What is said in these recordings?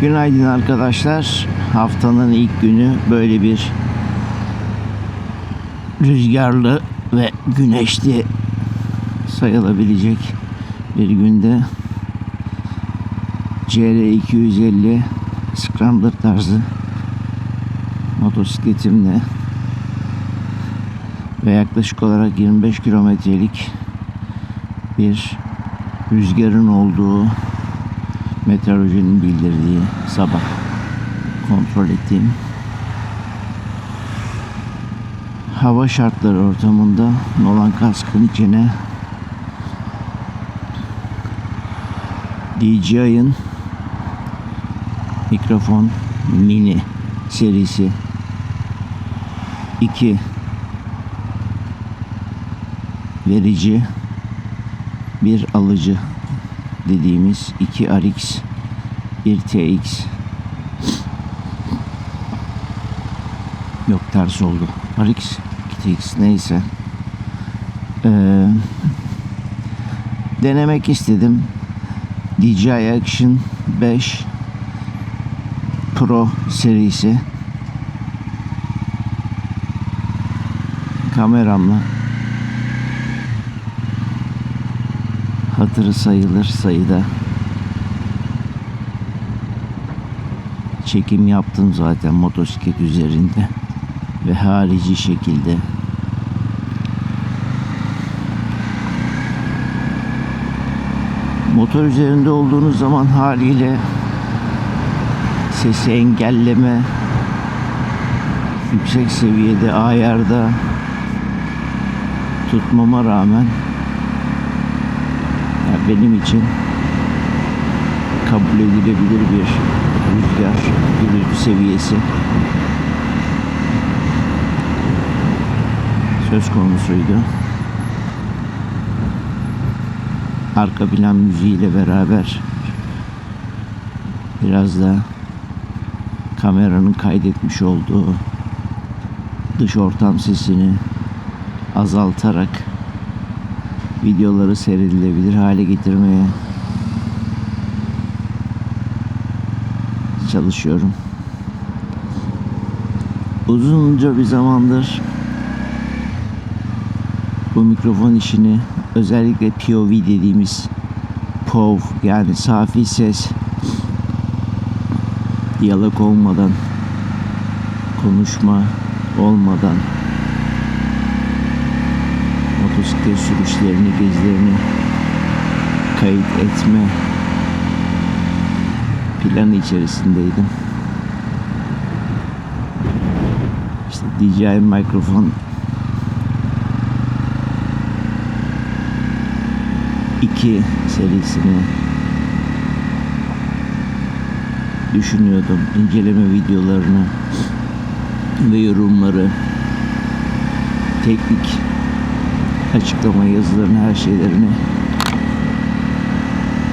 Günaydın arkadaşlar. Haftanın ilk günü böyle bir rüzgarlı ve güneşli sayılabilecek bir günde CR 250 Scrambler tarzı motosikletimle ve yaklaşık olarak 25 kilometrelik bir rüzgarın olduğu meteorolojinin bildirdiği sabah kontrol ettiğim hava şartları ortamında Nolan kaskın içine DJI'ın mikrofon mini serisi 2 verici bir alıcı dediğimiz 2 RX 1 TX yok ters oldu. RX 2 TX neyse. Ee, denemek istedim. DJI Action 5 Pro serisi. Kameramla hatırı sayılır sayıda. Çekim yaptım zaten motosiklet üzerinde ve harici şekilde. Motor üzerinde olduğunuz zaman haliyle sesi engelleme yüksek seviyede ayarda tutmama rağmen benim için kabul edilebilir bir rüzgar gürültü seviyesi söz konusuydu. Arka plan müziğiyle beraber biraz da kameranın kaydetmiş olduğu dış ortam sesini azaltarak videoları seyredilebilir hale getirmeye çalışıyorum. Uzunca bir zamandır bu mikrofon işini özellikle POV dediğimiz POV yani safi ses diyalog olmadan konuşma olmadan motosiklet sürüşlerini, gezilerini kayıt etme planı içerisindeydim. İşte DJI mikrofon 2 serisini düşünüyordum. İnceleme videolarını ve yorumları teknik açıklama yazılarını her şeylerini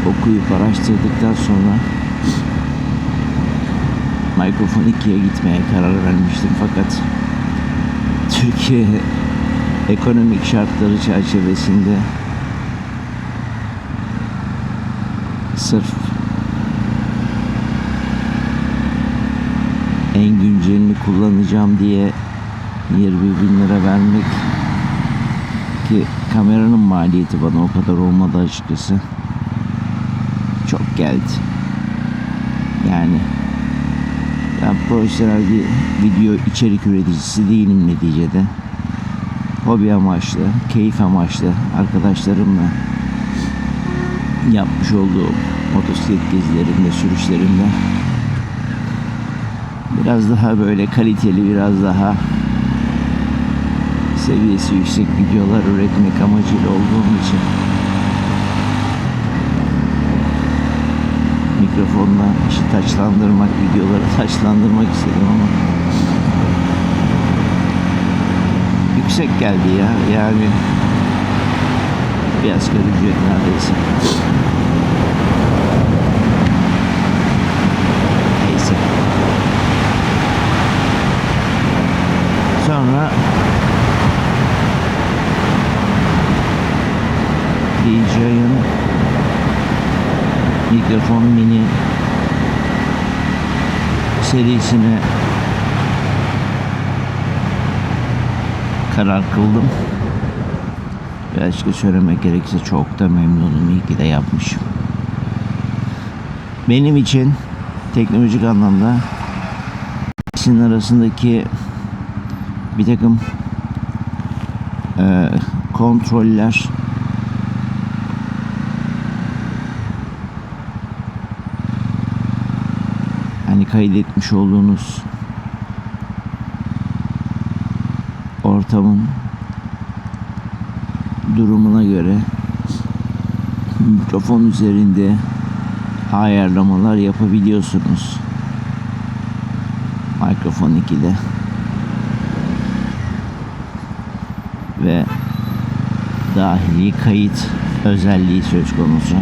okuyup araştırdıktan sonra mikrofon 2'ye gitmeye karar vermiştim. Fakat Türkiye ekonomik şartları çerçevesinde sırf en güncelini kullanacağım diye 20 bin lira vermek ki kameranın maliyeti bana o kadar olmadı açıkçası. Çok geldi. Yani ben profesyonel bir video içerik üreticisi değilim neticede. Hobi amaçlı keyif amaçlı arkadaşlarımla yapmış olduğum motosiklet gezilerimde, sürüşlerimde biraz daha böyle kaliteli, biraz daha seviyesi yüksek videolar üretmek amacıyla olduğum için mikrofonla işi taçlandırmak, videoları taçlandırmak istedim ama yüksek geldi ya. Yani bir asgari ücret neredeyse. Neyse. Sonra DJ'ın mikrofon mini serisine karar kıldım. Ve açıkça söylemek gerekirse çok da memnunum. İyi ki de yapmışım. Benim için teknolojik anlamda ikisinin arasındaki bir takım e, kontroller kaydetmiş olduğunuz ortamın durumuna göre mikrofon üzerinde ayarlamalar yapabiliyorsunuz. Mikrofon 2'de. Ve dahili kayıt özelliği söz konusu.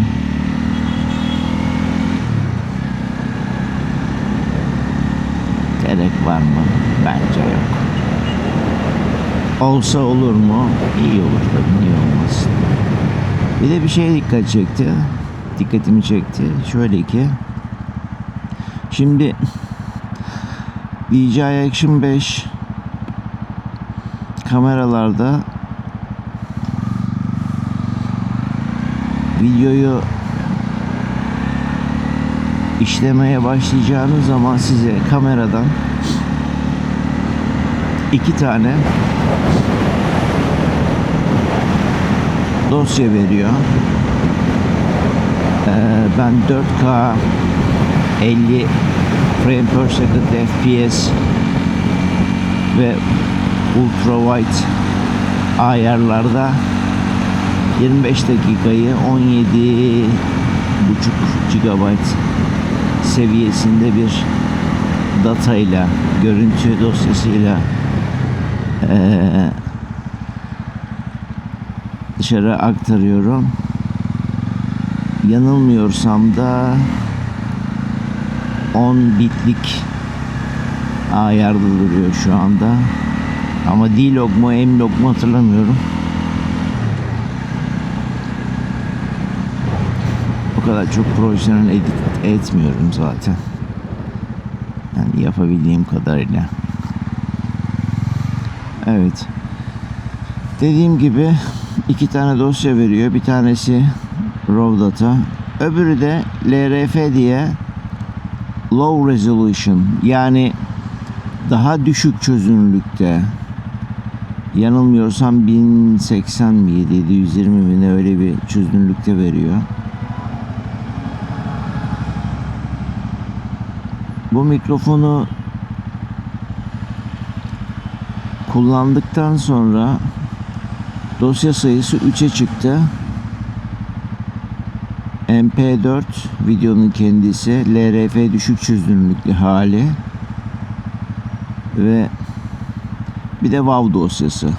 Gerek var mı? Bence yok. Olsa olur mu? İyi olur tabii. Niye olmasın? Bir de bir şey dikkat çekti. Dikkatimi çekti. Şöyle ki şimdi DJI Action 5 kameralarda videoyu işlemeye başlayacağınız zaman size kameradan iki tane dosya veriyor. Ee, ben 4K 50 frame per second FPS ve ultra wide ayarlarda 25 dakikayı 17 buçuk GB seviyesinde bir datayla görüntü dosyasıyla dışarı aktarıyorum. Yanılmıyorsam da 10 bitlik ayarda duruyor şu anda. Ama D-Log mu M-Log mu hatırlamıyorum. O kadar çok profesyonel edit etmiyorum zaten. Yani yapabildiğim kadarıyla. Evet. Dediğim gibi iki tane dosya veriyor. Bir tanesi RAW data. Öbürü de LRF diye low resolution yani daha düşük çözünürlükte yanılmıyorsam 1080 mi 720 mi ne öyle bir çözünürlükte veriyor. Bu mikrofonu kullandıktan sonra dosya sayısı 3'e çıktı. MP4 videonun kendisi, LRF düşük çözünürlüklü hali ve bir de WAV dosyası.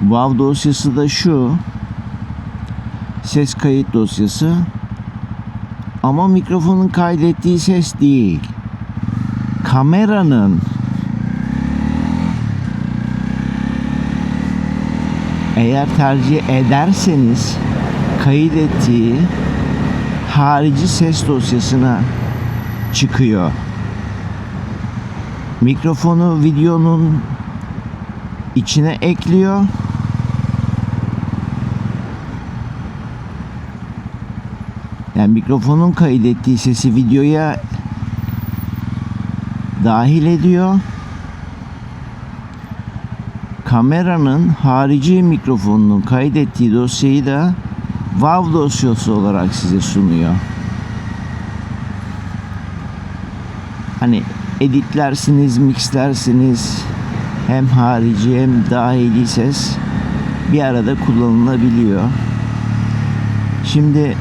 WAV dosyası da şu ses kayıt dosyası ama mikrofonun kaydettiği ses değil. Kameranın eğer tercih ederseniz kaydettiği harici ses dosyasına çıkıyor. Mikrofonu videonun içine ekliyor. Yani mikrofonun kaydettiği sesi videoya dahil ediyor. Kameranın harici mikrofonunun kaydettiği dosyayı da WAV dosyası olarak size sunuyor. Hani editlersiniz, mixlersiniz. Hem harici hem dahili ses bir arada kullanılabiliyor. Şimdi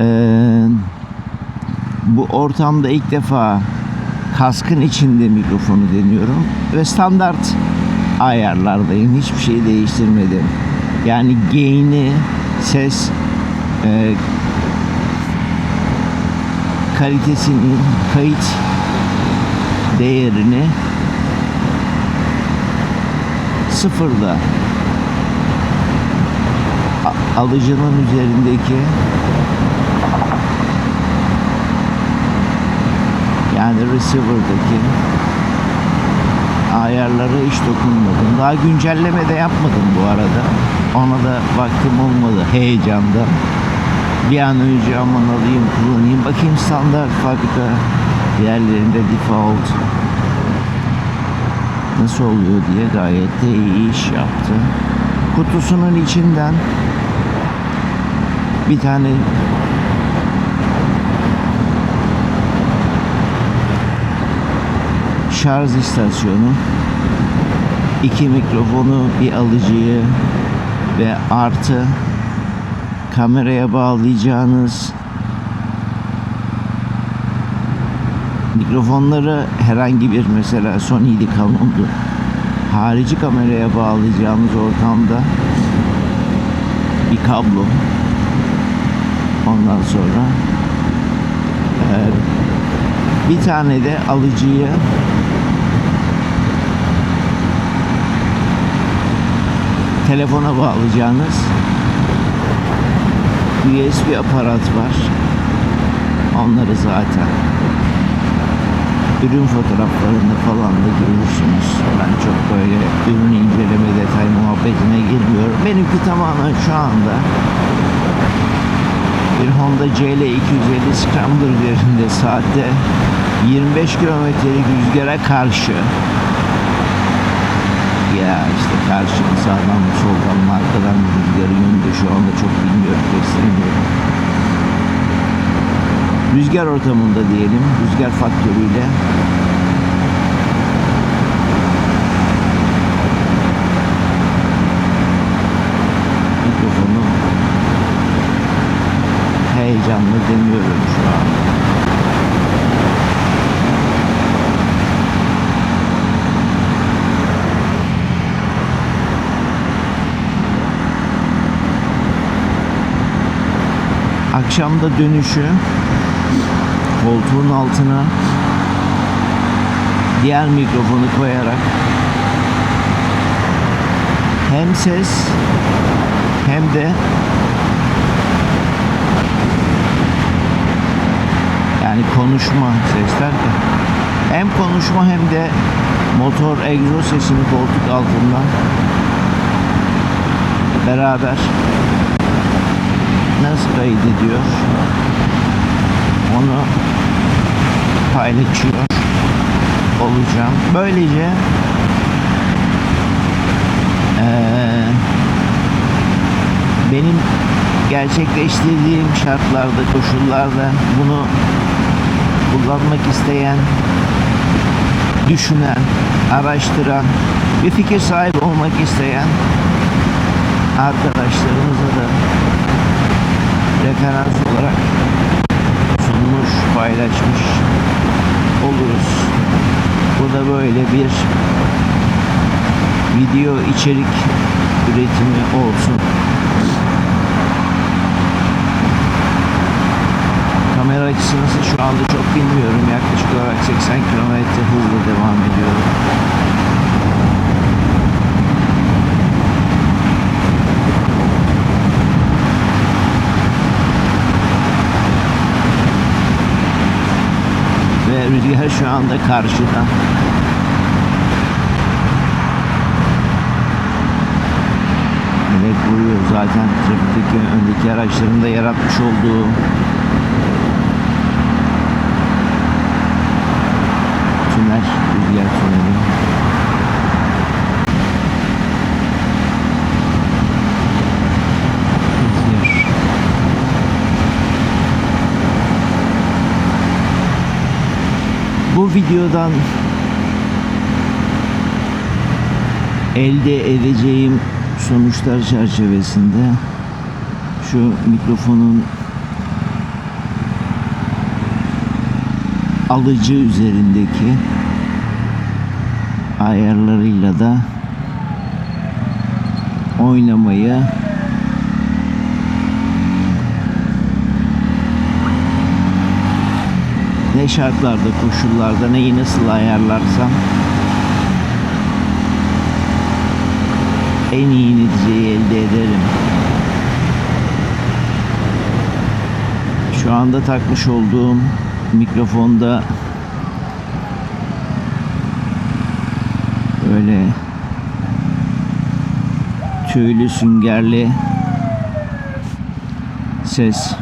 eee, bu ortamda ilk defa kaskın içinde mikrofonu deniyorum ve standart ayarlardayım. Hiçbir şey değiştirmedim. Yani gain'i, ses e, kalitesini, kayıt değerini sıfırda alıcının üzerindeki receiver'daki ayarlara hiç dokunmadım. Daha güncelleme de yapmadım bu arada. Ona da vaktim olmadı heyecanda. Bir an önce aman alayım kullanayım. Bakayım standart fabrika yerlerinde default nasıl oluyor diye gayet de iyi iş yaptı. Kutusunun içinden bir tane şarj istasyonu, iki mikrofonu, bir alıcıyı ve artı kameraya bağlayacağınız mikrofonları herhangi bir mesela Sony'di Canon'du harici kameraya bağlayacağımız ortamda bir kablo. Ondan sonra bir tane de alıcıya telefona bağlayacağınız USB aparat var. Onları zaten ürün fotoğraflarında falan da görürsünüz. Ben çok böyle ürün inceleme detay muhabbetine girmiyorum. Benimki tamamen şu anda bir Honda CL250 Scrambler üzerinde saatte 25 kilometrelik rüzgara karşı ya işte karşı mı sağdan mı soldan mı arkadan mı rüzgarın yönü şu anda çok bilmiyorum kestiremiyorum. Rüzgar ortamında diyelim rüzgar faktörüyle mikrofonu heyecanla deniyorum şu an. Akşamda dönüşü. Koltuğun altına diğer mikrofonu koyarak hem ses hem de yani konuşma ses derken hem konuşma hem de motor egzoz sesini koltuk altından beraber nasıl kaydediyor onu paylaşıyor olacağım. Böylece eee, benim gerçekleştirdiğim şartlarda, koşullarda bunu kullanmak isteyen, düşünen, araştıran, bir fikir sahibi olmak isteyen arkadaşlarımıza da referans olarak sunmuş, paylaşmış oluruz. Bu da böyle bir video içerik üretimi olsun. Kamera açısı nasıl şu anda çok bilmiyorum. Yaklaşık olarak 80 km hızla devam ediyorum. Rüzgar şu anda karşıda. Evet vuruyor zaten trafikteki öndeki araçların da yaratmış olduğu tünel, rüzgar tüneli. Rüzgar. Bu videodan elde edeceğim sonuçlar çerçevesinde şu mikrofonun alıcı üzerindeki ayarlarıyla da oynamayı Ne şartlarda, koşullarda, neyi nasıl ayarlarsam en iyi neticeyi elde ederim. Şu anda takmış olduğum mikrofonda böyle tüylü süngerli ses